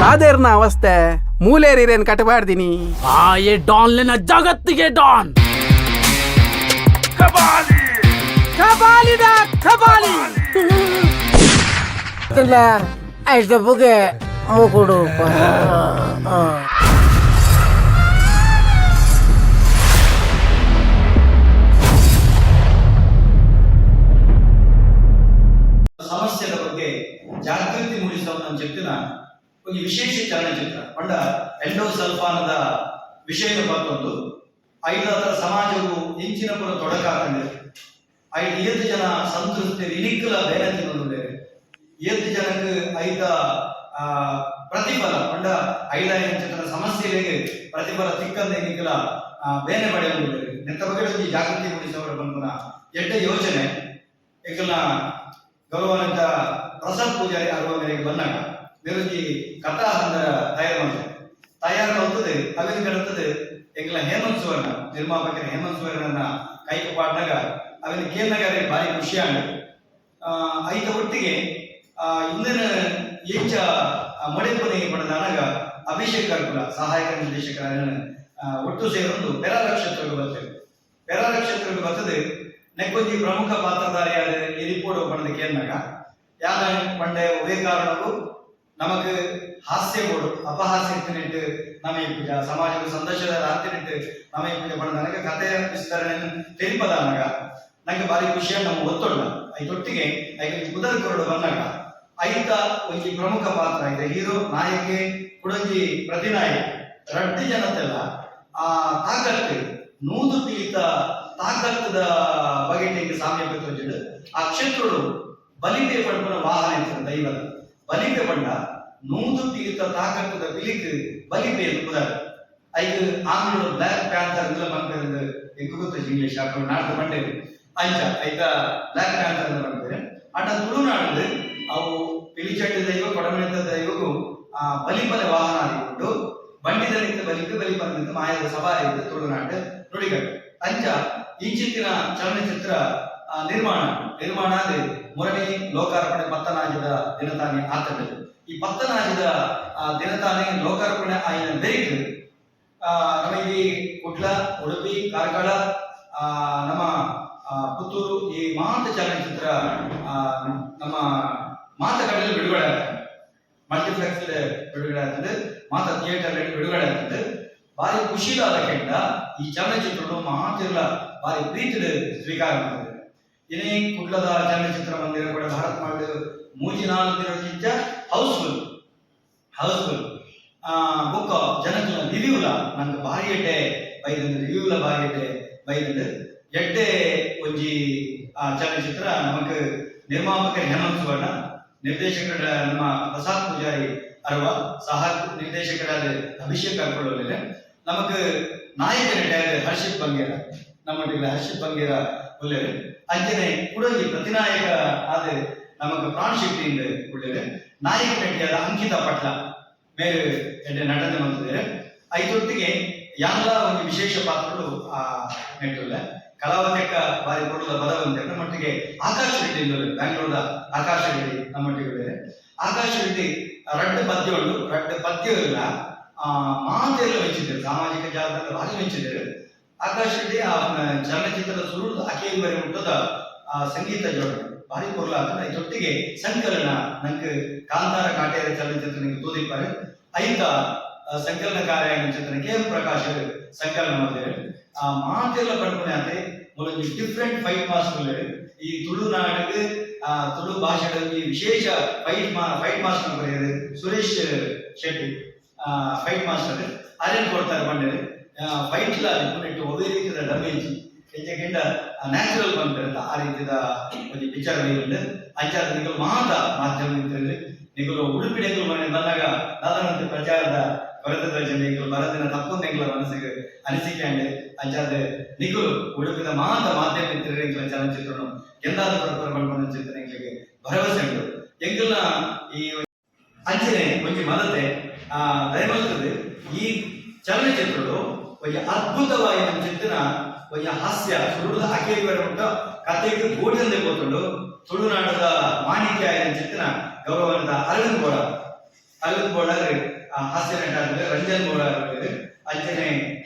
ಕಾದೇರ್ನ ಅವಸ್ಥೆ. ಮೂಲೇರಿರೇನ್ ಕಟಬಾರ್ದಿನಿ ಆ ಈ ಡಾನ್ಲಿನ ಜಗತ್ತಿಗೆ ಡಾನ್. ಕಬಾಲಿದ ಕಬಾಲಿ ಅಷ್ಟ ಬುಗೆ ಮೂಕುಡು ಸಮಸ್ಯೆಗಳ ಬಗ್ಗೆ ಜಾಗೃತಿ ಮೂಡಿಸುವ ನಮ್ಮ ಚೆಪ್ಪಿನ ಒಂದು ವಿಶೇಷ ಚಲನಚಿತ್ರ. ಪಂಡ ಎಂಡೋಸಲ್ಫಾನದ ವಿಷಯ ಬರ್ತೊಂದು ಐದಾದ ಸಮಾಜವು ಇಂಚಿನ ಪುರ ತೊಡಕಾಕೊಂಡಿದೆ ಐದು ಏಳು ಜನ ಸಂತೃಪ್ತಿ ಇನಿಕ್ಕಲ ಬೇರೆ ತಿನ್ನೋದು ಏಳು ಜನಕ್ಕೆ ಐದ ಪ್ರತಿಫಲ ಪಂಡ ಐದಾಯ ಚಿತ್ರ ಸಮಸ್ಯೆಗಳಿಗೆ ಪ್ರತಿಫಲ ತಿಕ್ಕಂದ ಎನ್ನಿಕಲ ಬೇನೆ ಪಡೆಯುವುದು ನೆತ್ತ ಬಗ್ಗೆ ಜಾಗೃತಿ ಮೂಡಿಸುವವರ ಬಂಧನ. ಎಡ್ಡ ಯೋಜನೆ ಏಕಲ ಗೌರವಾನ್ವಿತ ಪ್ರಸಾದ್ ಪೂಜಾರಿ ಆಗುವ ಮೇರೆಗೆ ಬಂದಾಗ ನಿರುಜಿ ಕಥಾ ಹಂದರ ತಯಾರು ಮಾಡಿದೆ ತಯಾರು ಮಾಡ್ತದೆ ಅವಿನ ಕಡತದೆ ಎಂಗ್ಲ ಹೇಮಂತ್ ಸುವರ್ಣ ನಿರ್ಮಾಪಕರ ಹೇಮಂತ್ ಸುವರ್ಣನ ಕೈಗೆ ಪಾಡ್ನಾಗ ಅವಿನ ಕೇಳ್ನಾಗ ಭಾರಿ ಖುಷಿ ಆಗ ಐತ ಒಟ್ಟಿಗೆ ಆ, ಇಂದಿನ ಏಚ ಮಡಿಪನಿಗೆ ಅನಗ ಅಭಿಷೇಕ್ ಕರ್ಕುಲ ಸಹಾಯಕ ನಿರ್ದೇಶಕರ ಒಟ್ಟು ಸೇರೊಂದು ಪೆರ ನಕ್ಷತ್ರಗಳು ಬರ್ತೇವೆ ಪೆರ ನಕ್ಷತ್ರಗಳು ಬರ್ತದೆ. ನೆಕ್ಕೊಂದಿ ಪ್ರಮುಖ ಪಾತ್ರಧಾರಿಯಾದ ರಿಪೋರ್ಟ್ ಪಡೆದ ಕೇಂದ್ರಾಗ ಯಾನ ಪಂಡೆ ಒದೇ ಕಾರಣವು ನಮಕ್ ಹಾಸ್ಯ ಬೋಡು ಅಪಹಾಸ್ಯ ಇಟ್ಟಿನಿಟ್ಟು ನಮ್ಮ ಇಪ್ಪಿದ ಸಮಾಜದ ಸಂದರ್ಶದ ನಮ ಇಪ್ಪಿದ ಪಡೆದ ನನಗೆ ಕಥೆಯ ವಿಸ್ತರಣೆ ತಿಳಿಪದಾನಾಗ ನಂಗೆ ಭಾರಿ ಖುಷಿಯ ನಮ್ಮ ಒತ್ತೊಳ್ಳ ಐದೊಟ್ಟಿಗೆ ಐದು ಕುದರ ಕೊರಡು ಬಂದಾಗ ಐತ ಒಂಜಿ ಪ್ರಮುಖ ಪಾತ್ರ ಇದೆ. ಹೀರೋ, ನಾಯಕಿ ಕುಡಂಜಿ ಪ್ರತಿನಾಯಕ, ರಡ್ಡಿ ಜನತೆಲ್ಲ ಆ ತಾಕತ್ತು ನೂದು ತಿಳಿತ ತಾಕತ್ತದ ಬಗೆಟಿಗೆ ಸಾಮ್ಯ ತೋಜಿಡು ಆ ಕ್ಷೇತ್ರಗಳು ಬಲಿತೆ ಪಡ್ಪನ ವಾಹನ ಇರ್ತದೆ ದೈವದ. ಬಲಿತೆ ಪಂಡ ನೂದು ತಿಳಿತ ತಾಕತ್ತದ ಬಲಿತೆ ಅಂತ ಪುದರ್ ಐದು ಆಂಗ್ಲ ಬ್ಲಾಕ್ ಪ್ಯಾಂಥರ್ ಅಂತ ಬಂದಿರೋದು ಎಂಕು ಗೊತ್ತು ಇಂಗ್ಲಿಷ್ ಹಾಕೊಂಡು ನಾಡ್ದು ಬಂಡೇರು ಐತ ಐತ ಬ್ಲಾಕ್ ಪ್ಯಾಂಥರ್ ಅಂತ ಬಂದಿದೆ. ಅಣ್ಣ ತುಳುನಾಡು ಅವು ಪಿಲಿಚಂಡಿ ದೈವ ಕೊಡಮಣಿತ ದೈವವು ಆ ಬಲಿಪಲ ವಾಹನ ಆಗಿಕೊಂಡು ಬಂಡಿದಲ್ಲಿಂದ ಬಲಿಕ್ಕೆ ಬಲಿಪಲದಿಂದ ಮಾಯದ ಸವಾರಿ ಇದ್ದ ತುಳುನಾಟ ನುಡಿಗಟ್ಟು ಅಂಚ ಈಚಿತ್ತಿನ ಚಲನಚಿತ್ರ ನಿರ್ಮಾಣ. ನಿರ್ಮಾಣ ಅಂದ್ರೆ ಮೂರನೇ ಲೋಕಾರ್ಪಣೆ ಪತ್ತನಾಜದ ದಿನತಾನೆ ಆತದ್ದು ಈ ಪತ್ತನಾಜಿದ ಆ, ದಿನತಾನೆ ಲೋಕಾರ್ಪಣೆ ಆಯ್ನ ನಮ್ಮ ಕುಟ್ಲ ಕುಡ್ಲ ಉಡುಪಿ ಕಾರ್ಕಳ ಆ, ನಮ್ಮ ಪುತ್ತೂರು ಈ ಮಹಾಂತ ಚಲನಚಿತ್ರ ಆ, ನಮ್ಮ ಮಾತುಗಳಲ್ಲಿ ಬಿಡುಗಡೆ ಆಗ್ತದೆ. ಮಲ್ಟಿಪ್ಲೆಕ್ಸ್ ಬಿಡುಗಡೆ ಆಗ್ತದೆ. ಮಾತ ಥಿಯೇಟರ್ ಬಿಡುಗಡೆ ಆಗ್ತದೆ. ಭಾರಿ ಖುಷಿಲಾದ ಕೆಂಡ ಈ ಚಲನಚಿತ್ರಗಳು ಮಾತಿರ್ಲ ಭಾರಿ ಪ್ರೀತಿದ ಸ್ವೀಕಾರ ಮಾಡ್ತದೆ ಇನ್ನೇ ಕುಡ್ಲದ ಚಲನಚಿತ್ರ ಮಂದಿರ ಕೂಡ ಭಾರತ್ ಮಾಡಿ ಮೂಜಿ ನಾಲ್ಕು ದಿನ ಹೌಸ್ಫುಲ್. ಹೌಸ್ಫುಲ್. ಆ, ಬುಕ್ ಜನಕಲ ರಿವ್ಯೂಲ. ನಂಗೆ ಭಾರಿ ಎಡ್ಡೆ ಬೈದಂದು, ರಿವ್ಯೂಲ ಭಾರಿ ಎಡ್ಡೆ ಬೈದಂದು ಎಡ್ಡೆ ಒಂಜಿ ಚಲನಚಿತ್ರ ನಮಗೆ ನಿರ್ಮಾಪಕ ಹೇಮಂತ್ ಸುವರ್ಣ. ನಿರ್ದೇಶಕರ, ನಮ್ಮ ಪ್ರಸಾದ್ ಪೂಜಾರಿ ಅರ್ವ ಸಹ ನಿರ್ದೇಶಕರಾದ ಅಭಿಷೇಕ್ ಕರ್ಕೊಳ್ಳೋದಿಲ್ಲ ನಮಕ್ ನಾಯಕ ನಟಿಯಾದ ಹರ್ಷಿತ್ ಬಂಗೇರ ನಮ್ಮೊಟ್ಟಿಗೆ ಹರ್ಷಿತ್ ಬಂಗೇರ ಒಳ್ಳೆಯದು ಅಂಚನೆ ಕೂಡ ಈ ಪ್ರತಿನಾಯಕ ಆದ ನಮಕ್ ಪ್ರಾಣ್ ಶೆಟ್ಟಿಯಿಂದ ಒಳ್ಳೆಯದು ನಾಯಕ ನಟಿಯಾದ ಅಂಕಿತಾ ಪಟ್ಲ, ಬೇರೆ ನಟನೆ ಐದೊಟ್ಟಿಗೆ ಒಂದು ವಿಶೇಷ ಪಾತ್ರಗಳು, ಆ ನೆಟ್ಟಿಲ್ಲ ಕಲಾವತಕ್ಕ ಬಾರಿ ಕೊಡದ ಬದವಂತೆ ನಮ್ಮೊಟ್ಟಿಗೆ ಆಕಾಶ ರೆಡ್ಡಿ ಬ್ಯಾಂಗ್ಳೂರ್ದ ಆಕಾಶ ರೆಡ್ಡಿ ನಮ್ಮೊಟ್ಟಿಗೆ ಬೇರೆ. ಆಕಾಶ ರೆಡ್ಡಿ ರಡ್ಡು ಪದ್ಯ ಉಂಟು. ರಡ್ಡು ಪದ್ಯ ಇಲ್ಲ. ಮಾತೆಲ್ಲ ಮೆಚ್ಚಿದ್ದಾರೆ. ಸಾಮಾಜಿಕ ಜಾಲತಾಣ ಭಾರಿ ಮೆಚ್ಚಿದ್ದಾರೆ. ಆಕಾಶ ರೆಡ್ಡಿ ಆ, ಚಲನಚಿತ್ರದ ಸುರುಳು ಅಖಿಲ್ ಬರೆ ಮುಟ್ಟದ, ಆ, ಸಂಗೀತ ಜೋಡಣೆ ಭಾರಿ ಅಂತ ಇದೊಟ್ಟಿಗೆ ಸಂಕಲನ. ನಂಗೆ ಕಾಂತಾರ ಕಾಟೇರ ಚಲನಚಿತ್ರ ನಂಗೆ ತೋದಿಪ್ಪಾರೆ ಐತ ಆ, ಸಂಕಲನ ಕಾರ್ಯ ಚಿತ್ರ ಕೆ ಎಂ ಪ್ರಕಾಶ್ ಸಂಕಲನ ಮಾಡಿದ್ದಾರೆ ಆ ಮಾತೆಲ್ಲ ಪಡ್ಕೊಂಡೆ ಮೂಲೊಂದು ಡಿಫ್ರೆಂಟ್ ಫೈಟ್ ಮಾಸ್ಟರ್ ಈ ತುಳುನಾಡಿಗೆ ಆ ತುಳು ಭಾಷೆಗಳಲ್ಲಿ ವಿಶೇಷ ಫೈಟ್ ಮಾ ಫೈಟ್ ಮಾಸ್ಟರ್ ಬರೆಯೋದು ಸುರೇಶ್ ಶೆಟ್ಟಿ ಫೈಟ್ ಮಾಸ್ಟರ್ ಅರೇನ್ ಕೊಡ್ತಾರೆ ಬಂದರೆ ಫೈಟ್ ಇಲ್ಲ ನಿಟ್ಟು ಒಂದೇ ರೀತಿಯ ಡಮೇಜ್ ಹೆಚ್ಚಿಗಿಂತ ನ್ಯಾಚುರಲ್ ಬಂದಿರುತ್ತೆ ಆ ರೀತಿಯ ಒಂದು ವಿಚಾರಗಳಿಂದ ಅಂಚಾದ ನಿಗಲ್ ಮಾತ ಮಾಧ್ಯಮ ನಿಗಳು ಉಡುಪಿ ನೆಗಳು ಮನೆ ಬಂದಾಗ ನಾದನಂತೆ ಪ್ರಚಾರದ ಕೊರತದ ಜನಗಳು ಬರದಿನ ತಪ್ಪೊಂದು ಎಂಗಳ ಮನಸ್ಸಿಗೆ ಅನಿಸಿಕೆ ಅಂಡೆ. ಅಂಚಾದ ನಿಗಳು மாத ಮಾತ ಮಾತೆ ನಿಂತಿರೋ ಎಂಗಳ பிரபலம் ಎಂದಾದ ಪರಪರ ಬಂದ ಚಿತ್ರ ಎಂಗಳಿಗೆ ಭರವಸೆ ಉಂಟು. ಎಂಗಳ ಈ ಅಂಚನೆ ಒಂಜಿ ಆ ದಯಮಲ್ತದೆ ಈ ಚಲನಚಿತ್ರಗಳು ಒಂದು ಅದ್ಭುತವಾಗಿ ನಮ್ಮ ಚಿತ್ತಿನ ಒಂದು ಹಾಸ್ಯ, ಸುಳ್ಳುದ ಅಕೇರಿ ಉಂಟ. ಕಥೆಗೆ ಗೋಡಿಯಂದೆ ಗೊತ್ತುಂಡು ತುಳುನಾಡದ ಮಾಣಿಕ್ಯ ಚಿತ್ರನ ಚಿತ್ತಿನ ಗೌರವದ ಅರವಿಂದ್ ಬೋಡ ಅರವಿಂದ್ ಬೋಡ ಹಾಸ್ಯ ನಟ ರಂಜನ್ ಬೋಡ ಅಂಚನೆ